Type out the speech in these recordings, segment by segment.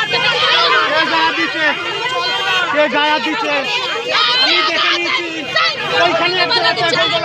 কে গায়া দিচ্ছে? কে আমি দেখে নিয়েছি। ওইখানে একটা আছে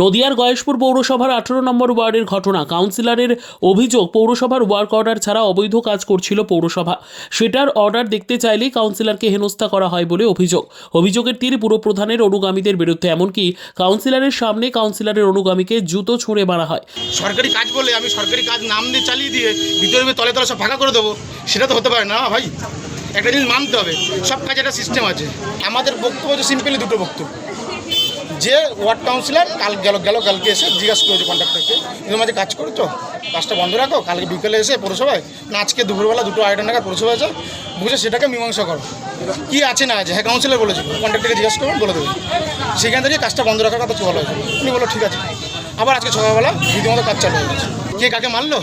নদিয়ার গয়েশপুর পৌরসভার আঠেরো নম্বর ওয়ার্ডের ঘটনা। কাউন্সিলরের অভিযোগ, পৌরসভার ওয়ার্ক অর্ডার ছাড়া অবৈধ কাজ করছিল পৌরসভা। সেটার অর্ডার দেখতে চাইলেই কাউন্সিলরকে হেনস্থা করা হয় বলে অভিযোগ। অভিযোগের তীর পুরপ্রধানের অনুগামীদের বিরুদ্ধে, এমনকি কাউন্সিলরের সামনে কাউন্সিলরের অনুগামীকে জুতো ছুঁড়ে মারা হয়। সরকারি কাজ বলে আমি সরকারি কাজ নাম দিয়ে চালিয়ে দিয়ে ভিতরে তলে তলে সব ফাঁকা করে দেবো, সেটা তো হতে পারে না ভাই। একটা জিনিস মানতে হবে, সব কাজে একটা সিস্টেম আছে। আমাদের বক্তব্য হচ্ছে সিম্পলি দুটো বক্তব্য। যে ওয়ার্ড কাউন্সিলর কাল গেল গেল কালকে এসে জিজ্ঞাসা করেছে কন্ট্রাক্টরকে এর মাঝে কাজ করেছ? কাজটা বন্ধ রাখো কালকে বিকেলে এসে পৌরসভায়? না আজকে দুপুরবেলা দুটো আড়াইটা নাগাদ পৌরসভায় আছে বুঝে সেটাকে মীমাংসা করো। কী আছে না আছে? হ্যাঁ কাউন্সিলর বলেছিল কন্ট্রাক্টরকে জিজ্ঞাসা করবেন বলে দেবে। সেখান থেকে কাজটা বন্ধ রাখার কথা বলা হয়েছে উনি বলো ঠিক আছে। আবার আজকে সকালবেলা রীতিমতো কাজ চালু হয়ে গেছে। কে কাকে মারলো?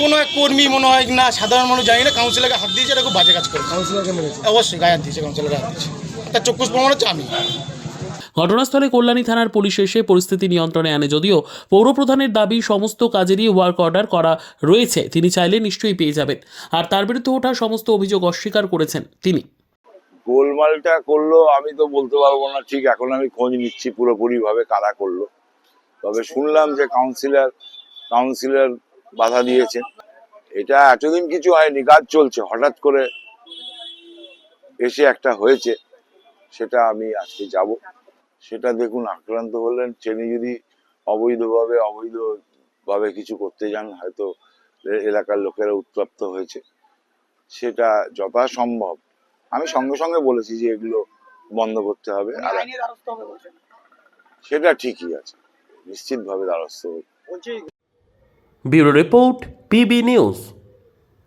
কোনো এক কর্মী মনে হয় না সাধারণ মানুষ জানি না কাউন্সিলরকে হাত দিয়েছে এটা খুব বাজে কাজ করে। কাউন্সিলরকে মেরেছে। অবশ্যই গায়ে হাত দিয়েছে কাউন্সিলরকে হাত দিয়েছে। তার চক্ষুষ প্রমাণ হচ্ছে আমি। ঘটনাস্থলে কল্যাণী থানার পুলিশ এসে পরিস্থিতি নিয়ন্ত্রণে আনে যদিও পৌরপ্রধানের দাবি সমস্ত কাজেরই ওয়ার্ক অর্ডার করা রয়েছে, তিনি চাইলে নিশ্চয়ই পেয়ে যাবেন। আর তার বিরুদ্ধে ওঠা সমস্ত অভিযোগ অস্বীকার করেছেন তিনি। গোলমালটা করল, আমি তো বলতে পারব না, ঠিক এখন আমি খোঁজ নিচ্ছি পুরোপুরি ভাবে কারা করল। তবে শুনলাম যে কাউন্সিলর কাউন্সিলর বাধা দিয়েছেন। এটা এতদিন কিছু হয়নি, কাজ চলছে, হঠাৎ করে এসে একটা হয়েছে, সেটা আমি আজকে যাব। সেটা দেখুন আক্রান্ত হলেন ট্রেনে যদি অবৈধভাবে অবৈধভাবে কিছু করতে যান হয়তো এলাকার লোকেরা উত্তপ্ত হয়েছে। সেটা যথাসম্ভব। আমি সঙ্গে সঙ্গে বলেছি যে এগুলো বন্ধ করতে হবে। আর সেটা ঠিকই আছে। নিশ্চিতভাবে দ্বারস্থ হবে bureau report PB news.